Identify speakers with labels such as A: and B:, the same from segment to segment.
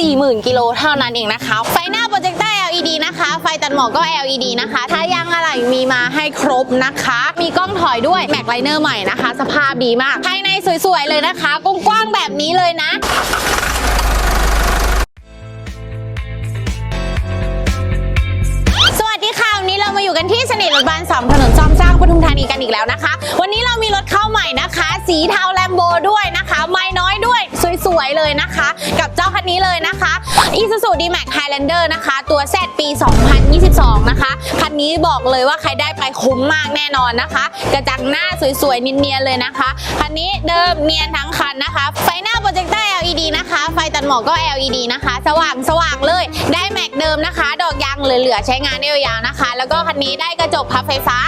A: 40,000 กิโลเท่านั้นเองนะคะ ไฟหน้าโปรเจคเตอร์ LED นะคะ ไฟตัดหมอกก็ LED นะคะท้ายยางอะไหล่มีมาให้ครบนะคะ มีกล้องถอยด้วยแม็กไลเนอร์ใหม่นะคะ สภาพดีมาก ภายในสวยๆ เลยนะคะกว้างๆแบบนี้เลยนะสวัสดีค่ะวันนี้เรามาอยู่กันที่สนิทรถบ้านสองถนนจอมสร้างปทุมธานีกันอีกแล้วนะคะ วันนี้เรามีรถเข้าใหม่นะคะ สีเทาแลมโบด้วยนะคะ ไม่น้อยด้วย วยๆเลยนะคะ กับเจ้าคันนี้เลยนะคะ Isuzu D-Max Highlander นะคะ ตัว Z ปี 2022 นะคะ คันนี้บอกเลยว่าใครได้ไปคุ้มมากแน่นอนนะคะ กระจังหน้าสวยๆเนียนๆเลยนะคะ คันนี้เดิมเนียนทั้งคันนะคะ ไฟหน้าโปรเจคเตอร์ LED นะคะ ไฟตัดหมอกก็ LED นะคะ สว่างสว่างเลย ได้แม็กเดิมนะคะ เหลือๆใช้งานได้ยาวๆนะคะ แล้วก็คันนี้ได้กระจกพับไฟฟ้า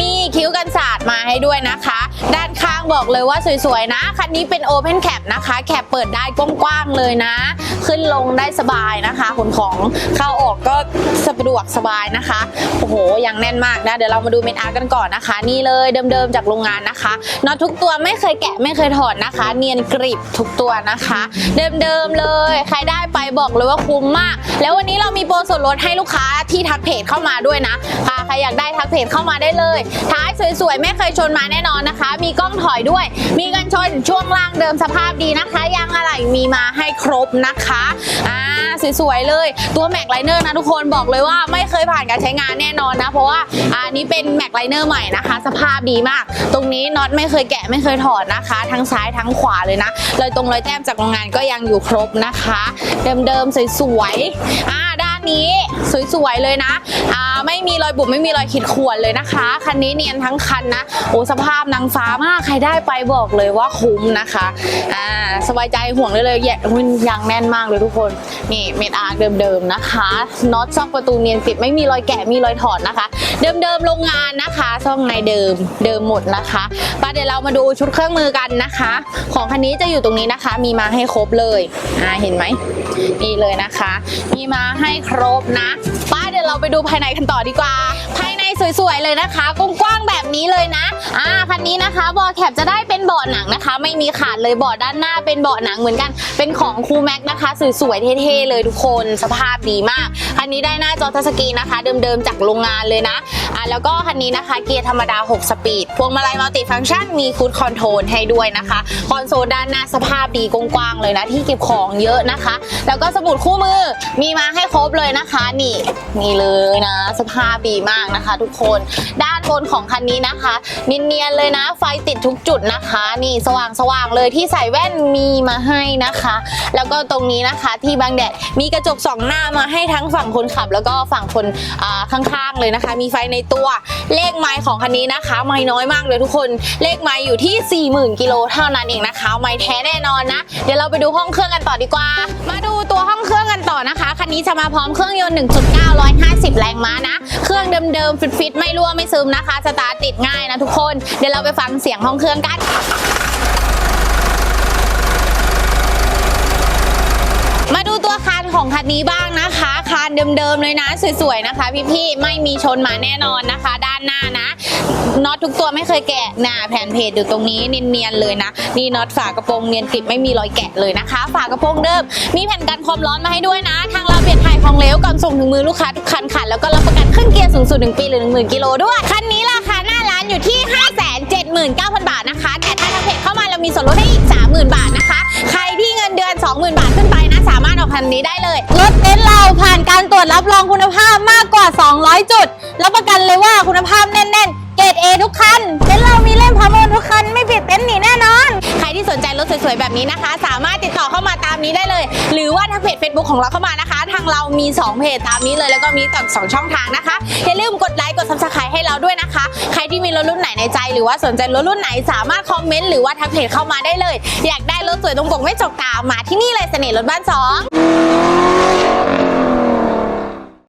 A: มีคิ้วกันสาดมาให้ด้วยนะคะ ด้านข้างบอกเลยว่าสวยๆนะ คันนี้เป็น Open Cap นะคะ แคปเปิดได้กว้างๆเลยนะ ขึ้นลงได้สบายนะคะขนของเข้าออกก็สะดวกสบายนะคะ โอ้โห ยังแน่นมากนะ เดี๋ยวเรามาดูเมนอาร์กันก่อนนะคะ นี่เลยเดิมๆจากโรงงานนะคะน็อตทุกตัวไม่เคยแกะไม่เคยถอดนะคะ เนียนกริบทุกตัวนะคะ เดิมๆเลย ใครได้ไปบอกเลยว่าคุ้มมาก แล้ววันนี้เรา โปรส่วนลดให้ลูกค้าที่ทักเพจเข้ามาด้วยนะค่ะใครอยากได้ทักเพจเข้ามาได้เลย ท้ายสวยๆไม่เคยชนมาแน่นอนนะคะ มีกล้องถอยด้วย มีกันชนช่วงล่างเดิมสภาพดีนะคะ ยางอะไหล่มีมาให้ครบนะคะอ่าสวยๆเลยตัวแม็กไลเนอร์นะทุกคนบอกเลยว่าไม่เคยผ่านการใช้งานแน่นอนนะ เพราะว่าอันนี้เป็นแม็กไลเนอร์ใหม่นะคะ สภาพดีมาก ตรงนี้น็อตไม่เคยแกะไม่เคยถอดนะคะ ทั้งซ้ายทั้งขวาเลยนะรอยตรงรอยแต้มจากโรงงานก็ยังอยู่ครบนะคะ เดิมๆสวยๆอ่าด้า นี้สวยๆเลยนะอ่าไม่มีรอยบุบไม่มีรอยขีดข่วนเลยนะคะ คันนี้เนียนทั้งคันนะโอ้สภาพนางฟ้ามากใครได้ไปบอกเลยว่าคุ้มนะคะอ่าสบายใจห่วงได้เลยแยะมันยางแน่นมากเลยทุกคนนี่เมดอาร์เดิมๆนะคะน็อตซ่อกประตูเนียนติดไม่มีรอยแกะมีรอยถอดนะคะ เดิมๆโรงงานนะคะซ่องในเดิมเดิมหมดนะคะป้าเดี๋ยวเรามาดูชุดเครื่องมือกันนะคะ ของคันนี้จะอยู่ตรงนี้นะคะ มีมาให้ครบเลยอ่าเห็นไหมนี่เลยนะคะ มีมาให้ครบนะ เราไปดูภายในกันต่อดีกว่า ภายในสวยๆเลยนะคะกว้างๆแบบนี้เลยนะอ่าคันนี้นะคะบาะแคปจะได้เป็นเบาะหนังนะคะ ไม่มีขาดเลยเบาะด้านหน้าเป็นเบาะหนังเหมือนกัน เป็นของคูแม็กนะคะสวยๆเท่ๆเลยทุกคนสภาพดีมากคันนี้ได้หน้าจอทัชสกรีนนะคะ เดิมๆจากโรงงานเลยนะอ่าแล้วก็คันนี้นะคะเกียร์ธรรมดา 6 สปีดพวงมาลัยมัลติฟังก์ชันมีคูดคอนโทรลให้ด้วยนะคะคอนโซลด้านหน้าสภาพดีกว้างๆเลยนะที่เก็บของเยอะนะคะ แล้วก็สมุดคู่มือมีมาให้ครบเลยนะคะ นี่นี่เลยนะ สภาพดีมากนะคะ ทุกคนด้านบนของคันนี้นะคะเนียนเลยนะ ไฟติดทุกจุดนะคะ นี่สว่างๆเลยที่ใส่แว่นมีมาให้นะคะ แล้วก็ตรงนี้นะคะที่บางแดดมีกระจกสองหน้ามาให้ทั้งฝั่งคนขับ แล้วก็ฝั่งคนข้างๆเลยนะคะ มีไฟในตัวเลขไม้ของคันนี้นะคะ ไม่น้อยมากเลยทุกคนเลขไม้อยู่ที่ 40,000กิโลเท่านั้นเองนะคะ ไม่แท้แน่นอนนะ เดี๋ยวเราไปดูห้องเครื่องกันต่อดีกว่า มาดูตัวห้องเครื่องกันต่อนะคะคันนี้จะมาพร้อมเครื่องยนต์1.9 150 แรงม้านะ เครื่องเดิมๆ ฟิตๆ ไม่รั่วไม่ซึมนะคะ สตาร์ทติดง่ายนะทุกคน เดี๋ยวเราไปฟังเสียงห้องเครื่องกันมาดูตัวคานของคันนี้บ้างนะคะคานเดิมๆเลยนะ สวยๆนะคะพี่ๆ ไม่มีชนมาแน่นอนนะคะ ด้านหน้านะน็อตทุกตัวไม่เคยแกะหน้าแผ่นเพจอยู่ตรงนี้เนียนๆเลยนะ นี่น็อตฝากระโปรงเนียนกริบไม่มีรอยแกะเลยนะคะ ฝากระโปรงเดิม มีแผ่นกันความร้อนมาให้ด้วยนะ ทางเราเปลี่ยน ถ่ายของเหลวก่อนส่งถึงมือลูกค้าทุกคันค่ะ แล้วก็รับประกันเครื่องเกียร์สูงสุด 1 ปีหรือ 10,000 กิโลด้วย คันนี้ราคาหน้าร้านอยู่ที่ 579,000 บาทนะคะ แต่ถ้าทางเพจเข้ามาเรามีส่วนลดให้อีก 30,000 บาทนะคะ ใครที่เงินเดือน 20,000 บาทขึ้นไปนะ สามารถเอาคันนี้ได้เลย รถเต็นท์เราผ่านการตรวจรับรองคุณภาพมากกว่า 200 จุด รับประกันเลยว่าคุณภาพแน่นๆ เกรด A ทุกคัน เต็นท์เรามีเล่มพามูลทุกคัน ไม่ผิดเต็นท์หนีแน่นอน ใครที่สนใจรถสวยๆแบบนี้นะคะ สามารถติดต่อเข้ามาตามนี้ได้เลย หรือว่าทางเพจ Facebook ของเราเข้ามานะคะ เรามี 2 เพจตามนี้เลยแล้วก็มีต่องช่องทางนะคะ อย่าลืมกดไลค์กดซับสไครต์ให้เราด้วยนะคะ ใครที่มีรถรุ่นไหนในใจ หรือว่าสนใจรถรุ่นไหนสามารถคอมเมนต์หรือว่าทักเพจเข้ามาได้เลย อยากได้รถสวยตรงปกไม่จกตามาที่นี่เลยเสน่ห์รถบ้านสอง